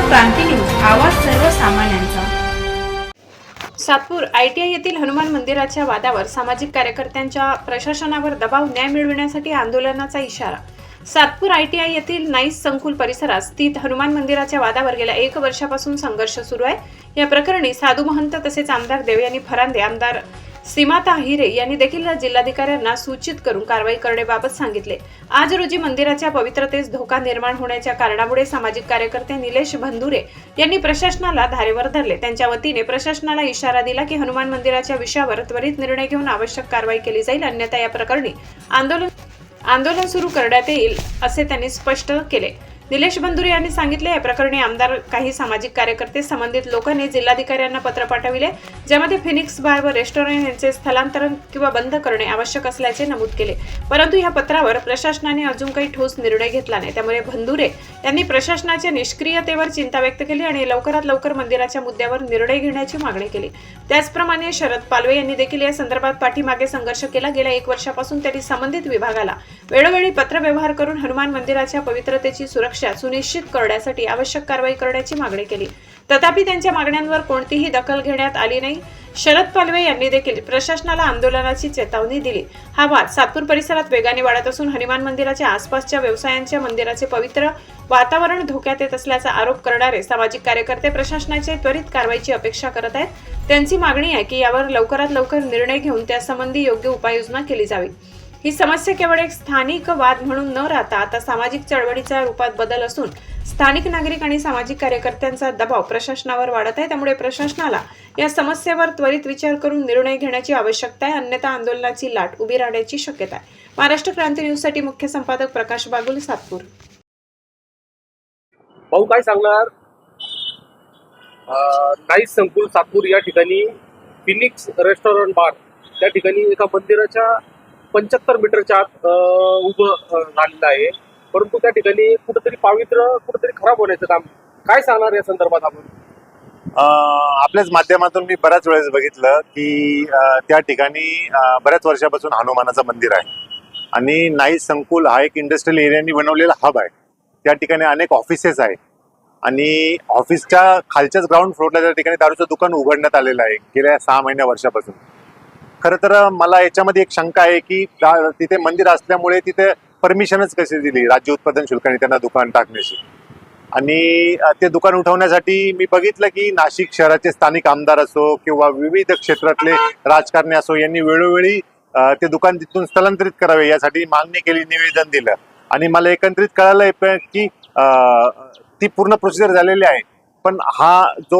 क्रांती news. आवाज सर्वसामान्यांचा. Satpur ITI येथील हनुमान मंदिराच्या वादावर सामाजिक कार्यकर्त्यांच्या प्रशासनावर दबाव न्याय मिळविण्यासाठी आंदोलनाचा इशारा. सातपूर आयटीआय येथील नाईस संकुल परिसरात स्थित हनुमान मंदिराच्या वादावर गेल्या एक वर्षापासून संघर्ष सुरू आहे. या प्रकरणी साधू महंत तसेच आमदार देवयानी फरांदे आमदार सीमाता हिरे यांनी देखील जिल्हाधिकाऱ्यांना सूचित करून कारवाई करण्याबाबत सांगितले. आज रोजी मंदिराच्या पवित्रतेस धोका निर्माण होण्याच्या कारणामुळे सामाजिक कार्यकर्ते निलेश भंदुरे यांनी प्रशासनाला धारेवर धरले. त्यांच्या वतीने प्रशासनाला इशारा दिला की हनुमान मंदिराच्या विषयावर त्वरित निर्णय घेऊन आवश्यक कारवाई केली जाईल. अन्यथा या प्रकरणी आंदोलन आंदोलन सुरू करण्यात येईल असे त्यांनी स्पष्ट केले. निलेश बंधुरे यांनी सांगितले या प्रकरणी आमदार काही सामाजिक कार्यकर्ते संबंधित लोकांनी जिल्हाधिकाऱ्यांना पत्र पाठविले ज्यामध्ये फिनिक्स बार व रेस्टॉरंट यांचे स्थलांतरण किंवा बंद करणे आवश्यक असल्याचे नमूद केले. परंतु या पत्रावर प्रशासनाने अजून काही ठोस निर्णय घेतला नाही. त्यामुळे बंधुरे त्यांनी प्रशासनाच्या निष्क्रियतेवर चिंता व्यक्त केली आणि लवकरात लवकर मंदिराच्या मुद्द्यावर निर्णय घेण्याची मागणी केली. त्याचप्रमाणे शरद पालवे यांनी देखील या संदर्भात पाठीमागे संघर्ष केला. गेल्या एक वर्षापासून त्यांनी संबंधित विभागाला वेळोवेळी पत्रव्यवहार करून हनुमान मंदिराच्या पवित्रतेची सुरक्षा सुनिश्चित करण्यासाठी आवश्यक कारवाई करण्याची मागणी केली. तथापि त्यांच्या मागण्यांवर कोणतीही दखल घेण्यात आली नाही. शरद पालवे यांनी देखील प्रशासनाला आंदोलनाची चेतावणी दिली. हा वाद सातपूर परिसरात वेगाने वाढत असून हनुमान मंदिराच्या आसपासच्या व्यवसायांच्या मंदिराचे पवित्र वातावरण धोक्यात येत असल्याचा आरोप करणारे सामाजिक कार्यकर्ते प्रशासनाचे त्वरित कारवाईची अपेक्षा करत आहेत. त्यांची मागणी आहे की यावर लवकरात लवकर निर्णय घेऊन त्यासंबंधी योग्य उपाययोजना केली जावी. ही समस्या केवळ एक स्थानिक वाद म्हणून न राहता आता सामाजिक चळवळीच्या रूपात बदल असून स्थानिक नागरिक आणि सामाजिक कार्यकर्त्यांचा दबाव प्रशासनावर वाढत आहे. त्यामुळे प्रशासनाला या समस्येवर त्वरित विचार करून निर्णय घेण्याची आवश्यकता आहे. अन्यथा आंदोलनाची लाट उभी राहण्याची शक्यता आहे. महाराष्ट्र क्रांती न्यूजसाठी मुख्य संपादक प्रकाश बागुल सातपूर. भाऊ काय सांगणार? नाईस संकुल सातपूर या ठिकाणी फिनिक्स रेस्टॉरंट बार त्या ठिकाणी एका मंदिराच्या पंच्याहत्तर मीटरच्या आत उभं झालेलं आहे. परंतु त्या ठिकाणी कुठंतरी पावित्र्य कुठंतरी खराब होण्याचं काम काय सांगणार या संदर्भात आपण? आपल्याच माध्यमातून मी बऱ्याच वेळेस बघितलं की त्या ठिकाणी बऱ्याच वर्षापासून हनुमानाचं मंदिर आहे. आणि नाई संकुल हा एक इंडस्ट्रियल एरियानी बनवलेला हब आहे. त्या ठिकाणी अनेक ऑफिसेस आहे आणि ऑफिसच्या खालच्याच ग्राउंड फ्लोरला त्या ठिकाणी दारूचं दुकान उघडण्यात आलेलं आहे. गेल्या सहा महिन्या वर्षापासून. खरं तर मला याच्यामध्ये एक शंका आहे की तिथे मंदिर असल्यामुळे तिथे परमिशनच कशी दिली राज्य उत्पादन शुल्काने त्यांना दुकान टाकण्याची? आणि ते दुकान उठवण्यासाठी मी बघितलं की नाशिक शहराचे स्थानिक आमदार असो किंवा विविध क्षेत्रातले राजकारणी असो यांनी वेळोवेळी ते दुकान तिथून स्थलांतरित करावे यासाठी मागणी केली निवेदन दिलं. आणि मला एकत्रित कळालंय की ती पूर्ण प्रोसिजर झालेली आहे. पण हा जो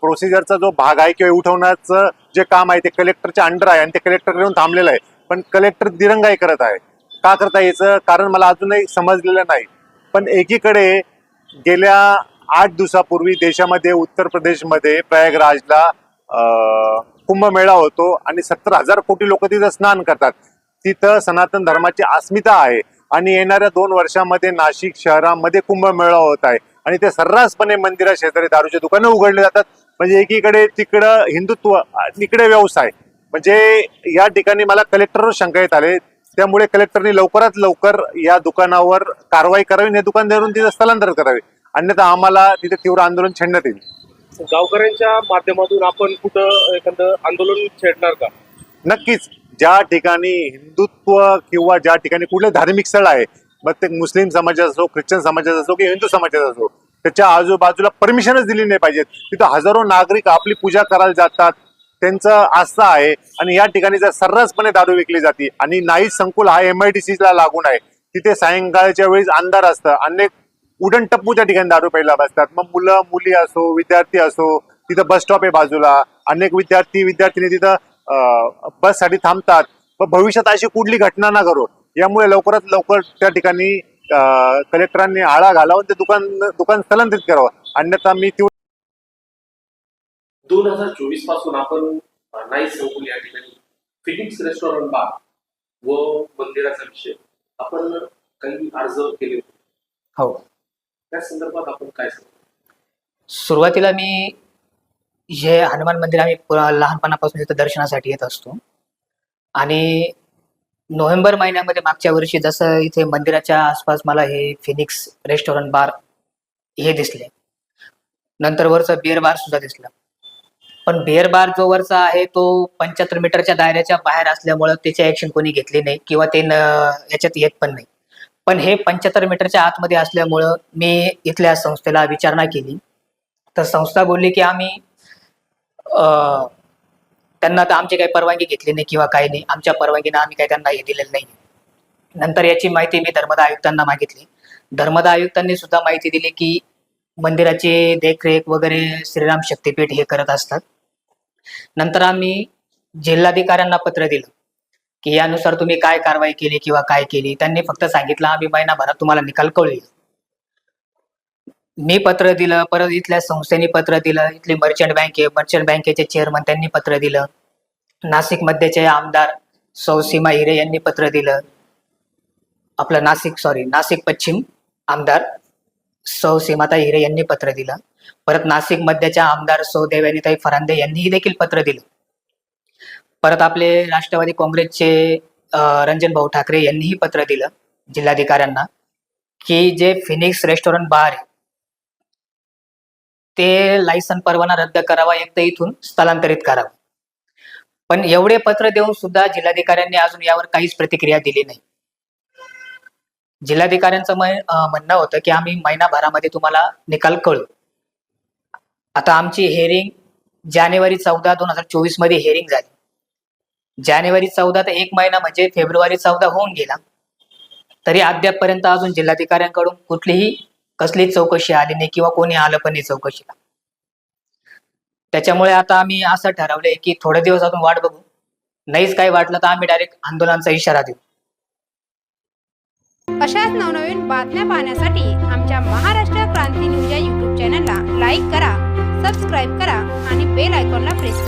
प्रोसिजरचा जो भाग आहे किंवा उठवण्याचं जे काम आहे ते कलेक्टरच्या अंडर आहे आणि ते कलेक्टर येऊन थांबलेलं आहे. पण कलेक्टर दिरंगाई करत आहे. का करता यायचं? कारण मला अजूनही समजलेलं नाही. पण एकीकडे गेल्या आठ दिवसापूर्वी देशामध्ये उत्तर प्रदेशमध्ये प्रयागराजला कुंभमेळा होतो आणि सत्तर हजार कोटी लोक तिथं स्नान करतात. तिथं सनातन धर्माची अस्मिता आहे आणि येणाऱ्या दोन वर्षामध्ये नाशिक शहरामध्ये कुंभमेळा होत आहे. आणि ते सर्रासपणे मंदिरा शेजारी दारूचे दुकानं उघडले जातात. म्हणजे एकीकडे तिकडं हिंदुत्व इकडे व्यवसाय. म्हणजे या ठिकाणी मला कलेक्टरवर शंका येत आले. त्यामुळे कलेक्टरने लवकरात लवकर या दुकानावर कारवाई करावी आणि दुकान धरून तिथं स्थलांतर करावे. अन्यथा आम्हाला तिथे तीव्र आंदोलन छेडण्यात येईल. गावकऱ्यांच्या माध्यमातून आपण कुठं एखादं आंदोलन छेडणार का? नक्कीच. ज्या ठिकाणी हिंदुत्व किंवा ज्या ठिकाणी कुठले धार्मिक स्थळ आहे मग ते मुस्लिम समाजाचा असो ख्रिश्चन समाजाचा असो की हिंदू समाजाचा असो त्याच्या आजूबाजूला परमिशनच दिली नाही पाहिजेत. तिथं हजारो नागरिक आपली पूजा करायला जातात. त्यांचं आस्था आहे. आणि या ठिकाणी जर सर्रासपणे दारू विकली जाते आणि नाईट संकुल हा एम आय डी ला लागून आहे तिथे सायंकाळच्या वेळेस अंधार असतं. अनेक उडण टप्पू त्या ठिकाणी दारू प्यायला बसतात. मग मुलं मुली असो विद्यार्थी असो तिथं बस स्टॉप आहे बाजूला. अनेक विद्यार्थी विद्यार्थिनी तिथं बससाठी थांबतात. भविष्यात अशी कुठली घटना ना करो यामुळे लवकरात लवकर त्या ठिकाणी कलेक्टरांनी आळा घालावून ते दुकान दुकान स्थलांतरित करावं. अन्यथा मी ती दोन हजार चोवीसपासून आपण नाईस संकुल या ठिकाणी. फिनिक्स रेस्टॉरंट बार व मंदिराचा विषय. आपण काही अर्ज केले. होते. हो. त्या संदर्भात आपण काय सांगू? सुरुवातीला मी हे हनुमान मंदिर आम्ही पुरा- लहानपणापासून इथं दर्शनासाठी येत असतो. आणि नोव्हेंबर महिन्यामध्ये मागच्या वर्षी जसं इथे मंदिराच्या आसपास मला हे फिनिक्स रेस्टॉरंट बार हे दिसले. नंतर वरचा बिअर बार सुद्धा दिसला. पण बिअर बार जो वरचा आहे तो पंच्याहत्तर मीटरच्या दायऱ्याच्या बाहेर असल्यामुळं त्याची ऍक्शन कोणी घेतली नाही किंवा ते न याच्यात येत पण नाही. पण हे पंच्याहत्तर मीटरच्या आतमध्ये असल्यामुळं मी इथल्या संस्थेला विचारणा केली. तर संस्था बोलली की आम्ही त्यांना तर आमची काही परवानगी घेतली नाही किंवा काही नाही. आमच्या परवानगीनं आम्ही काही त्यांना हे दिलेलं नाही. नंतर याची माहिती मी धर्मदा आयुक्तांना मागितली. धर्मदा आयुक्तांनी सुद्धा माहिती दिली की मंदिराची देखरेख वगैरे श्रीराम शक्तीपीठ हे करत असतात. नंतर आम्ही जिल्हाधिकाऱ्यांना पत्र दिलं की यानुसार तुम्ही काय कारवाई केली किंवा काय केली. त्यांनी फक्त सांगितलं आम्ही महिनाभरात तुम्हाला निकाल कळूया मी पत्र दिलं परत इथल्या संस्थेने पत्र दिलं इथली मर्चंट बँके मर्चंट बँकेचे चेअरमन त्यांनी पत्र दिलं. नाशिक मध्येचे आमदार सौसीमा हिरे यांनी पत्र दिलं. आपलं नाशिक सॉरी नाशिक पश्चिम आमदार सौसीमाताई हिरे यांनी पत्र दिलं. परत नाशिक मध्यच्या आमदार सौ देवयानीताई फरांदे यांनीही देखील पत्र दिलं. परत आपले राष्ट्रवादी काँग्रेसचे रंजन भाऊ ठाकरे यांनीही पत्र दिलं जिल्हाधिकाऱ्यांना की जे फिनिक्स रेस्टॉरंट बार आहे ते लायसन परवाना रद्द करावा एक तर इथून स्थलांतरित करावं. पण एवढे पत्र देऊन सुद्धा जिल्हाधिकाऱ्यांनी अजून यावर काहीच प्रतिक्रिया दिली नाही. जिल्हाधिकाऱ्यांचं म्हणणं होतं की आम्ही महिनाभरामध्ये तुम्हाला निकाल कळू आता आमची हेअरिंग जानेवारी चौदा दोन हजार चोवीसमध्ये हेअरिंग झाली. जानेवारी चौदा ते एक महिना म्हणजे फेब्रुवारी चौदा होऊन गेला. तरी अद्यापपर्यंत अजून जिल्हाधिकाऱ्यांकडून कुठलीही कसलीच चौकशी आली नाही किंवा कोणी आलं पण नाही चौकशीला. त्याच्यामुळे आता आम्ही असं ठरवलंय की थोडे दिवस अजून वाट बघू. नाहीच काही वाटलं तर आम्ही डायरेक्ट आंदोलनाचा इशारा देऊ. अशाच नवनवीन बातम्या पाहण्यासाठी आमच्या महाराष्ट्र क्रांती न्यूज या युट्यूब चॅनलला लाईक करा सबस्क्राईब करा आणि बेल आयकॉनला प्रेस करा.